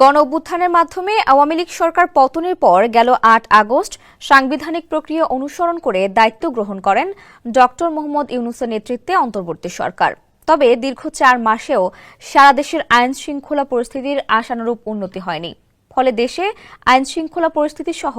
গণ অভ্যুত্থানের মাধ্যমে আওয়ামী লীগ সরকার পতনের পর গেল আট আগস্ট। সাংবিধানিক প্রক্রিয়া অনুসরণ করে দায়িত্ব গ্রহণ করেন ড মোহাম্মদ ইউনুসের নেতৃত্বে অন্তর্বর্তী সরকার। তবে দীর্ঘ চার মাসেও সারা দেশের আইন শৃঙ্খলা পরিস্থিতির আশানুরূপ উন্নতি হয়নি। ফলে দেশে আইন শৃঙ্খলা পরিস্থিতি সহ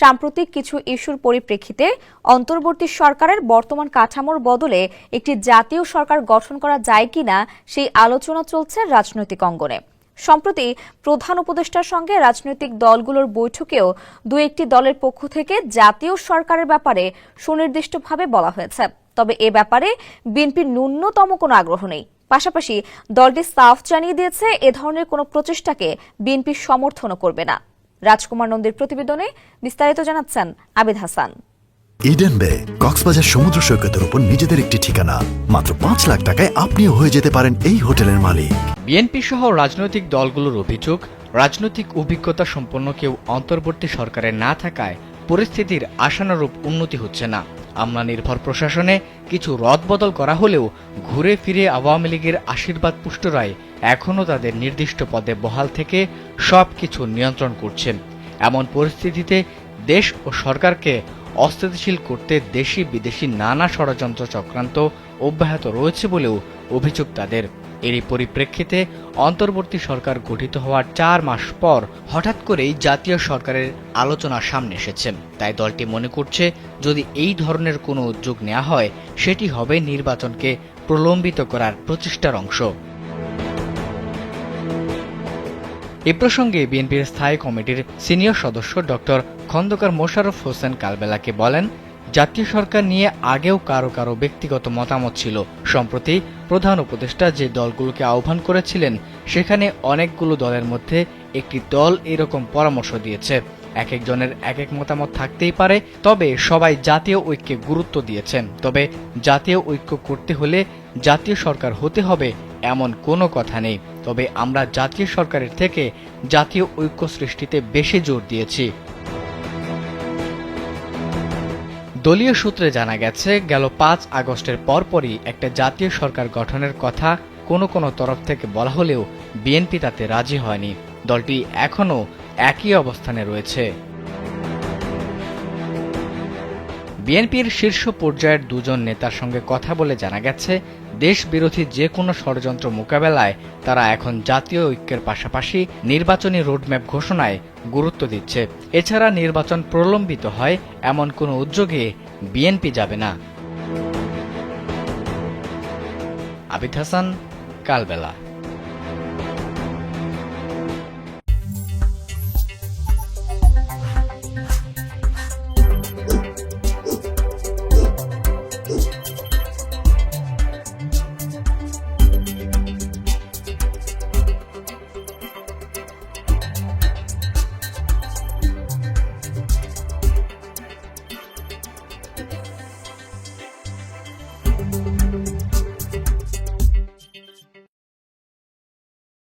সাম্প্রতিক কিছু ইস্যুর পরিপ্রেক্ষিতে অন্তর্বর্তী সরকারের বর্তমান কাঠামোর বদলে একটি জাতীয় সরকার গঠন করা যায় কিনা সেই আলোচনা চলছে রাজনৈতিক অঙ্গনে। সম্প্রতি প্রধান উপদেষ্টার সঙ্গে রাজনৈতিক দলগুলোর বৈঠকেও দু একটি দলের পক্ষ থেকে জাতীয় সরকারের ব্যাপারে সুনির্দিষ্টভাবে বলা হয়েছে। তবে এ ব্যাপারে বিএনপির ন্যূনতম কোনো আগ্রহ নেই। পাশাপাশি দলটি সাফ জানিয়ে দিয়েছে, এ ধরনের কোনো প্রচেষ্টাকে বিএনপি সমর্থনও করবে না। রাজকুমার নন্দীর প্রতিবেদনে বিস্তারিত জানাচ্ছেন আবিদ হাসান। ইডেন বে কক্সবাজার সমুদ্র সৈকতের উপর নিজেদের একটি ঠিকানা। মাত্র পাঁচ লাখ টাকায় আপনিও হয়ে যেতে পারেন এই হোটেলের মালিক। বিএনপি সহ রাজনৈতিক দলগুলোর অভিযোগ, রাজনৈতিক অভিজ্ঞতা সম্পন্ন কেউ অন্তর্বর্তী সরকারে না থাকায় পরিস্থিতির আশানুরূপ উন্নতি হচ্ছে না। আমলা নির্ভর প্রশাসনে কিছু রদবদল করা হলেও ঘুরে ফিরে আওয়ামী লীগের আশীর্বাদ পুষ্টরায় এখনও তাদের নির্দিষ্ট পদে বহাল থেকে সব কিছু নিয়ন্ত্রণ করছেন। এমন পরিস্থিতিতে দেশ ও সরকারকে অস্থিতিশীল করতে দেশি বিদেশি নানা ষড়যন্ত্র চক্রান্ত অব্যাহত রয়েছে বলেও অভিযোগ তাদের। এরই পরিপ্রেক্ষিতে অন্তর্বর্তী সরকার গঠিত হওয়ার চার মাস পর হঠাৎ করেই জাতীয় সরকারের আলোচনা সামনে এসেছে। তাই দলটি মনে করছে, যদি এই ধরনের কোনো উদ্যোগ নেওয়া হয়, সেটি হবে নির্বাচনকে প্রলম্বিত করার প্রচেষ্টার অংশ। এ প্রসঙ্গে বিএনপির স্থায়ী কমিটির সিনিয়র সদস্য ডক্টর খন্দকার মোশাররফ হোসেন কালবেলাকে বলেন, জাতীয় সরকার নিয়ে আগেও কারও কারও ব্যক্তিগত মতামত ছিল। সম্প্রতি প্রধান উপদেষ্টা যে দলগুলোকে আহ্বান করেছিলেন, সেখানে অনেকগুলো দলের মধ্যে একটি দল এরকম পরামর্শ দিয়েছে। এক একজনের এক এক মতামত থাকতেই পারে, তবে সবাই জাতীয় ঐক্যে গুরুত্ব দিয়েছেন। তবে জাতীয় ঐক্য করতে হলে জাতীয় সরকার হতে হবে এমন কোনো কথা নেই। তবে আমরা জাতীয় সরকারের থেকে জাতীয় ঐক্য সৃষ্টিতে বেশি জোর দিয়েছি। দলীয় সূত্রে জানা গেছে, গেল পাঁচ আগস্টের পরপরই একটা জাতীয় সরকার গঠনের কথা কোনো কোনো তরফ থেকে বলা হলেও বিএনপি তাতে রাজি হয়নি। দলটি এখনও একই অবস্থানে রয়েছে। বিএনপির শীর্ষ পর্যায়ের দুজন নেতার সঙ্গে কথা বলে জানা গেছে দেশ বিরোধী যে কোনো ষড়যন্ত্র মোকাবেলায় তারা এখন জাতীয় ঐক্যের পাশাপাশি নির্বাচনী রোডম্যাপ ঘোষণায় গুরুত্ব দিচ্ছে। এছাড়া নির্বাচন প্রলম্বিত হয় এমন কোনো উদ্যোগে বিএনপি যাবে না। আবিদ হাসান, কালবেলা।